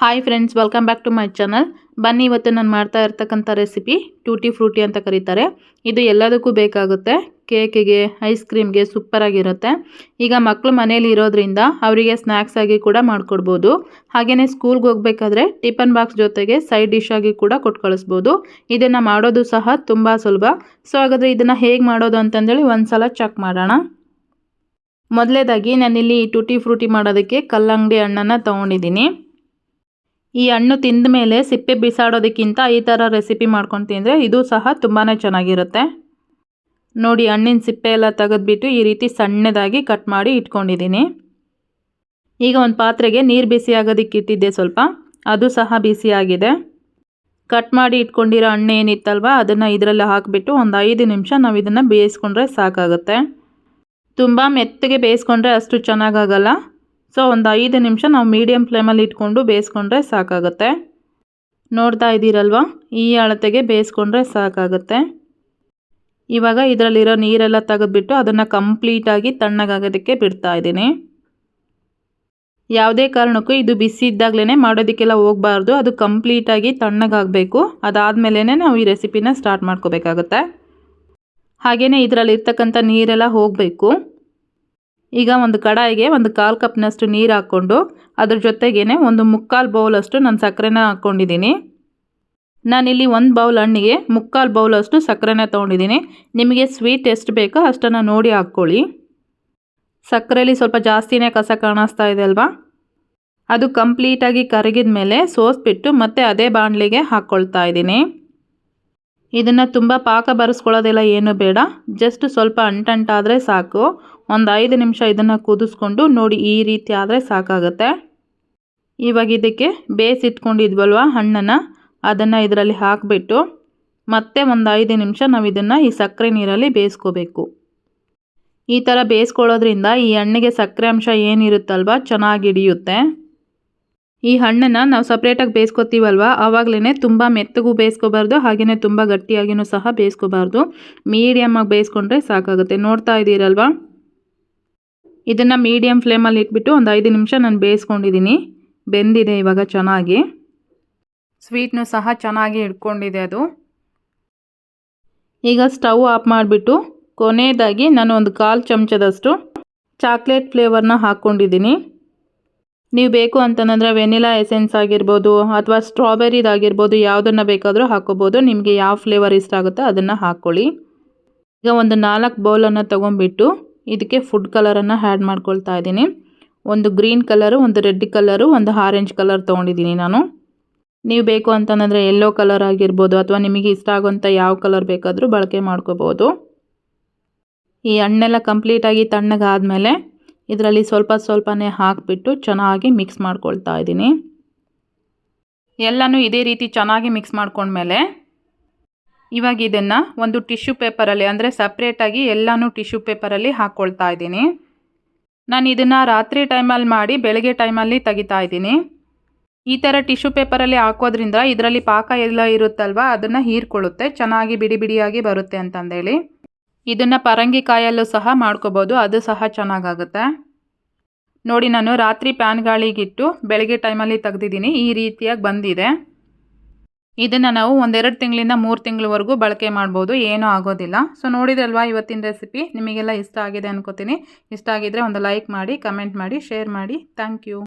Hi friends welcome back to my channel ಬನ್ನಿ, ಇವತ್ತು ನಾನು ಮಾಡ್ತಾ ಇರ್ತಕ್ಕಂಥ ರೆಸಿಪಿ ಟೂಟಿ ಫ್ರೂಟಿ ಅಂತ ಕರೀತಾರೆ. ಇದು ಎಲ್ಲದಕ್ಕೂ ಬೇಕಾಗುತ್ತೆ. ಕೇಕಿಗೆ ಐಸ್ ಕ್ರೀಮ್ಗೆ ಸೂಪರಾಗಿರುತ್ತೆ ಈಗ ಮಕ್ಕಳು ಮನೇಲಿ ಇರೋದ್ರಿಂದ ಅವರಿಗೆ ಸ್ನ್ಯಾಕ್ಸ್ ಆಗಿ ಕೂಡ ಮಾಡಿಕೊಡ್ಬೋದು. ಹಾಗೆಯೇ ಸ್ಕೂಲ್ಗೆ ಹೋಗ್ಬೇಕಾದ್ರೆ ಟಿಫನ್ ಬಾಕ್ಸ್ ಜೊತೆಗೆ ಸೈಡ್ ಡಿಶ್ ಆಗಿ ಕೂಡ ಕೊಟ್ಟು ಕಳಿಸ್ಬೋದು. ಇದನ್ನು ಮಾಡೋದು ಸಹ ತುಂಬ ಸುಲಭ. ಸೊ ಹಾಗಾದರೆ ಇದನ್ನು ಹೇಗೆ ಮಾಡೋದು ಅಂತಂದೇಳಿ ಒಂದು ಸಲ ಚೆಕ್ ಮಾಡೋಣ. ಮೊದಲೇದಾಗಿ ನಾನಿಲ್ಲಿ ಟೂಟಿ ಫ್ರೂಟಿ ಮಾಡೋದಕ್ಕೆ ಕಲ್ಲಂಗಡಿ ಹಣ್ಣನ್ನು ತೊಗೊಂಡಿದ್ದೀನಿ. ಈ ಹಣ್ಣು ತಿಂದ ಮೇಲೆ ಸಿಪ್ಪೆ ಬಿಸಾಡೋದಕ್ಕಿಂತ ಈ ಥರ ರೆಸಿಪಿ ಮಾಡ್ಕೊಂಡು ತಿಂದರೆ ಇದು ಸಹ ತುಂಬಾ ಚೆನ್ನಾಗಿರುತ್ತೆ. ನೋಡಿ, ಹಣ್ಣಿನ ಸಿಪ್ಪೆ ಎಲ್ಲ ತೆಗೆದ್ಬಿಟ್ಟು ಈ ರೀತಿ ಸಣ್ಣದಾಗಿ ಕಟ್ ಮಾಡಿ ಇಟ್ಕೊಂಡಿದ್ದೀನಿ. ಈಗ ಒಂದು ಪಾತ್ರೆಗೆ ನೀರು ಬಿಸಿ ಆಗೋದಕ್ಕೆ ಇಟ್ಟಿದ್ದೆ ಸ್ವಲ್ಪ. ಅದು ಸಹ ಬಿಸಿಯಾಗಿದೆ ಕಟ್ ಮಾಡಿ ಇಟ್ಕೊಂಡಿರೋ ಹಣ್ಣು ಏನಿತ್ತಲ್ವ, ಅದನ್ನು ಇದರಲ್ಲಿ ಹಾಕಿಬಿಟ್ಟು ಒಂದು ಐದು ನಿಮಿಷ ನಾವು ಇದನ್ನು ಬೇಯಿಸ್ಕೊಂಡ್ರೆ ಸಾಕಾಗುತ್ತೆ. ತುಂಬ ಮೆತ್ತಗೆ ಬೇಯಿಸ್ಕೊಂಡ್ರೆ ಅಷ್ಟು ಚೆನ್ನಾಗಾಗಲ್ಲ. ಸೊ ಒಂದು ಐದು ನಿಮಿಷ ನಾವು ಮೀಡಿಯಮ್ ಫ್ಲೇಮಲ್ಲಿ ಇಟ್ಕೊಂಡು ಬೇಯಿಸ್ಕೊಂಡ್ರೆ ಸಾಕಾಗುತ್ತೆ. ನೋಡ್ತಾ ಇದ್ದೀರಲ್ವ? ಈ ಅಳತೆಗೆ ಬೇಯಿಸ್ಕೊಂಡ್ರೆ ಸಾಕಾಗುತ್ತೆ. ಇವಾಗ ಇದರಲ್ಲಿರೋ ನೀರೆಲ್ಲ ತೆಗೆದುಬಿಟ್ಟು ಅದನ್ನು ಕಂಪ್ಲೀಟಾಗಿ ತಣ್ಣಗಾಗೋದಕ್ಕೆ ಬಿಡ್ತಾ ಇದ್ದೀನಿ. ಯಾವುದೇ ಕಾರಣಕ್ಕೂ ಇದು ಬಿಸಿ ಇದ್ದಾಗಲೇ ಮಾಡೋದಕ್ಕೆಲ್ಲ ಹೋಗಬಾರ್ದು. ಅದು ಕಂಪ್ಲೀಟಾಗಿ ತಣ್ಣಗಾಗಬೇಕು. ಅದಾದಮೇಲೆ ನಾವು ಈ ರೆಸಿಪಿನ ಸ್ಟಾರ್ಟ್ ಮಾಡ್ಕೋಬೇಕಾಗುತ್ತೆ. ಹಾಗೆಯೇ ಇದರಲ್ಲಿರ್ತಕ್ಕಂಥ ನೀರೆಲ್ಲ ಹೋಗಬೇಕು. ಈಗ ಒಂದು ಕಡಾಯಿಗೆ ಒಂದು ಕಾಲು ಕಪ್ನಷ್ಟು ನೀರು ಹಾಕ್ಕೊಂಡು ಅದ್ರ ಜೊತೆಗೇ ಒಂದು ಮುಕ್ಕಾಲು ಬೌಲಷ್ಟು ನಾನು ಸಕ್ಕರೆನ ಹಾಕ್ಕೊಂಡಿದ್ದೀನಿ ನಾನಿಲ್ಲಿ ಒಂದು ಬೌಲ್ ಹಣ್ಣಿಗೆ ಮುಕ್ಕಾಲು ಬೌಲಷ್ಟು ಸಕ್ಕರೆನ ತೊಗೊಂಡಿದ್ದೀನಿ. ನಿಮಗೆ ಸ್ವೀಟ್ ಎಷ್ಟು ಬೇಕೋ ಅಷ್ಟನ್ನು ನೋಡಿ ಹಾಕ್ಕೊಳ್ಳಿ. ಸಕ್ಕರೆಯಲ್ಲಿ ಸ್ವಲ್ಪ ಜಾಸ್ತಿನೇ ಕಸ ಕಾಣಿಸ್ತಾ ಇದೆ ಅಲ್ವಾ? ಅದು ಕಂಪ್ಲೀಟಾಗಿ ಕರಗಿದ ಮೇಲೆ ಸೋಸ್ಬಿಟ್ಟು ಮತ್ತೆ ಅದೇ ಬಾಣಲಿಗೆ ಹಾಕ್ಕೊಳ್ತಾ ಇದ್ದೀನಿ. ಇದನ್ನು ತುಂಬ ಪಾಕ ಬರೆಸ್ಕೊಳ್ಳೋದೆಲ್ಲ ಏನು ಬೇಡ. ಜಸ್ಟ್ ಸ್ವಲ್ಪ ಅಂಟಂಟಾದರೆ ಸಾಕು. ಒಂದು ಐದು ನಿಮಿಷ ಇದನ್ನು ಕುದಿಸ್ಕೊಂಡು ನೋಡಿ ಈ ರೀತಿ ಆದರೆ ಸಾಕಾಗುತ್ತೆ. ಇವಾಗ ಇದಕ್ಕೆ ಬೇಯಿಸಿಟ್ಕೊಂಡಿದ್ವಲ್ವ ಹಣ್ಣನ್ನು, ಅದನ್ನು ಇದರಲ್ಲಿ ಹಾಕಿಬಿಟ್ಟು ಮತ್ತೆ ಒಂದು ಐದು ನಿಮಿಷ ನಾವು ಇದನ್ನು ಈ ಸಕ್ಕರೆ ನೀರಲ್ಲಿ ಬೇಯಿಸ್ಕೋಬೇಕು. ಈ ಥರ ಬೇಯಿಸ್ಕೊಳ್ಳೋದ್ರಿಂದ ಈ ಹಣ್ಣಿಗೆ ಸಕ್ಕರೆ ಅಂಶ ಏನಿರುತ್ತಲ್ವ, ಚೆನ್ನಾಗಿ ಹಿಡಿಯುತ್ತೆ. ಈ ಹಣ್ಣನ್ನು ನಾವು ಸಪ್ರೇಟಾಗಿ ಬೇಯಿಸ್ಕೊತೀವಲ್ವ? ಆವಾಗಲೇ ತುಂಬ ಮೆತ್ತಗೂ ಬೇಯಿಸ್ಕೋಬಾರ್ದು ಹಾಗೆಯೇ ತುಂಬ ಗಟ್ಟಿಯಾಗಿಯೂ ಸಹ ಬೇಯಿಸ್ಕೋಬಾರ್ದು. ಮೀಡಿಯಮ್ಮಾಗಿ ಬೇಯಿಸ್ಕೊಂಡ್ರೆ ಸಾಕಾಗುತ್ತೆ. ನೋಡ್ತಾ ಇದ್ದೀರಲ್ವ? ಇದನ್ನು ಮೀಡಿಯಮ್ ಫ್ಲೇಮಲ್ಲಿ ಇಟ್ಬಿಟ್ಟು ಒಂದು ಐದು ನಿಮಿಷ ನಾನು ಬೇಯಿಸ್ಕೊಂಡಿದ್ದೀನಿ ಬೆಂದಿದೆ ಇವಾಗ ಚೆನ್ನಾಗಿ. ಸ್ವೀಟ್ನು ಸಹ ಚೆನ್ನಾಗಿ ಇಟ್ಕೊಂಡಿದೆ ಅದು. ಈಗ ಸ್ಟವ್ ಆಫ್ ಮಾಡಿಬಿಟ್ಟು ಕೊನೆಯದಾಗಿ ನಾನು ಒಂದು ಕಾಲು ಚಮಚದಷ್ಟು ಚಾಕ್ಲೇಟ್ ಫ್ಲೇವರ್ನ ಹಾಕ್ಕೊಂಡಿದ್ದೀನಿ ನೀವು ಬೇಕು ಅಂತಂದರೆ ವೆನಿಲಾ ಎಸೆನ್ಸ್ ಆಗಿರ್ಬೋದು ಅಥವಾ ಸ್ಟ್ರಾಬೆರಿದಾಗಿರ್ಬೋದು ಯಾವುದನ್ನು ಬೇಕಾದರೂ ಹಾಕೋಬೋದು. ನಿಮಗೆ ಯಾವ ಫ್ಲೇವರ್ ಇಷ್ಟ ಆಗುತ್ತೋ ಅದನ್ನು ಹಾಕ್ಕೊಳ್ಳಿ ಈಗ ಒಂದು ನಾಲ್ಕು ಬೌಲನ್ನು ತೊಗೊಂಬಿಟ್ಟು ಇದಕ್ಕೆ ಫುಡ್ ಕಲರನ್ನು ಆ್ಯಡ್ ಮಾಡ್ಕೊಳ್ತಾ ಇದ್ದೀನಿ. ಒಂದು ಗ್ರೀನ್ ಕಲರು, ಒಂದು ರೆಡ್ ಕಲರು, ಒಂದು ಆರೆಂಜ್ ಕಲರ್ ತೊಗೊಂಡಿದ್ದೀನಿ ನಾನು. ನೀವು ಬೇಕು ಅಂತಂದರೆ ಯೆಲ್ಲೋ ಕಲರ್ ಆಗಿರ್ಬೋದು ಅಥವಾ ನಿಮಗೆ ಇಷ್ಟ ಆಗುವಂಥ ಯಾವ ಕಲರ್ ಬೇಕಾದರೂ ಬಳಕೆ ಮಾಡ್ಕೋಬೋದು. ಈ ಹಣ್ಣೆಲ್ಲ ಕಂಪ್ಲೀಟಾಗಿ ತಣ್ಣಗಾದಮೇಲೆ ಇದರಲ್ಲಿ ಸ್ವಲ್ಪ ಸ್ವಲ್ಪನೇ ಹಾಕಿಬಿಟ್ಟು ಚೆನ್ನಾಗಿ ಮಿಕ್ಸ್ ಮಾಡ್ಕೊಳ್ತಾ ಇದ್ದೀನಿ. ಎಲ್ಲನೂ ಇದೇ ರೀತಿ ಚೆನ್ನಾಗಿ ಮಿಕ್ಸ್ ಮಾಡ್ಕೊಂಡ್ಮೇಲೆ ಇವಾಗ ಇದನ್ನು ಒಂದು ಟಿಶ್ಯೂ ಪೇಪರಲ್ಲಿ ಅಂದರೆ ಸಪ್ರೇಟಾಗಿ ಎಲ್ಲನೂ ಟಿಶ್ಯೂ ಪೇಪರಲ್ಲಿ ಹಾಕ್ಕೊಳ್ತಾ ಇದ್ದೀನಿ. ನಾನು ಇದನ್ನು ರಾತ್ರಿ ಟೈಮಲ್ಲಿ ಮಾಡಿ ಬೆಳಗ್ಗೆ ಟೈಮಲ್ಲಿ ತೆಗಿತಾ ಇದ್ದೀನಿ. ಈ ಥರ ಟಿಶ್ಯೂ ಪೇಪರಲ್ಲಿ ಹಾಕೋದ್ರಿಂದ ಇದರಲ್ಲಿ ಪಾಕ ಎಲ್ಲ ಇರುತ್ತಲ್ವ, ಅದನ್ನು ಹೀರ್ಕೊಳ್ಳುತ್ತೆ, ಚೆನ್ನಾಗಿ ಬಿಡಿ ಬಿಡಿಯಾಗಿ ಬರುತ್ತೆ ಅಂತಂದೇಳಿ. ಇದನ್ನು ಪರಂಗಿ ಕಾಯಲ್ಲೂ ಸಹ ಮಾಡ್ಕೋಬೋದು, ಅದು ಸಹ ಚೆನ್ನಾಗಾಗುತ್ತೆ. ನೋಡಿ, ನಾನು ರಾತ್ರಿ ಪ್ಯಾನ್ ಗಾಳಿಗಿಟ್ಟು ಬೆಳಗ್ಗೆ ಟೈಮಲ್ಲಿ ತೆಗ್ದಿದ್ದೀನಿ, ಈ ರೀತಿಯಾಗಿ ಬಂದಿದೆ. ಇದನ್ನು ನಾವು ಒಂದೆರಡು ತಿಂಗಳಿಂದ ಮೂರು ತಿಂಗಳವರೆಗೂ ಬಳಕೆ ಮಾಡ್ಬೋದು, ಏನೂ ಆಗೋದಿಲ್ಲ. ಸೊ ನೋಡಿದ್ರಲ್ವಾ ಇವತ್ತಿನ ರೆಸಿಪಿ? ನಿಮಗೆಲ್ಲ ಇಷ್ಟ ಆಗಿದೆ ಅನ್ಕೋತೀನಿ. ಇಷ್ಟ ಆಗಿದ್ರೆ ಒಂದು ಲೈಕ್ ಮಾಡಿ, ಕಮೆಂಟ್ ಮಾಡಿ, ಶೇರ್ ಮಾಡಿ. Thank you.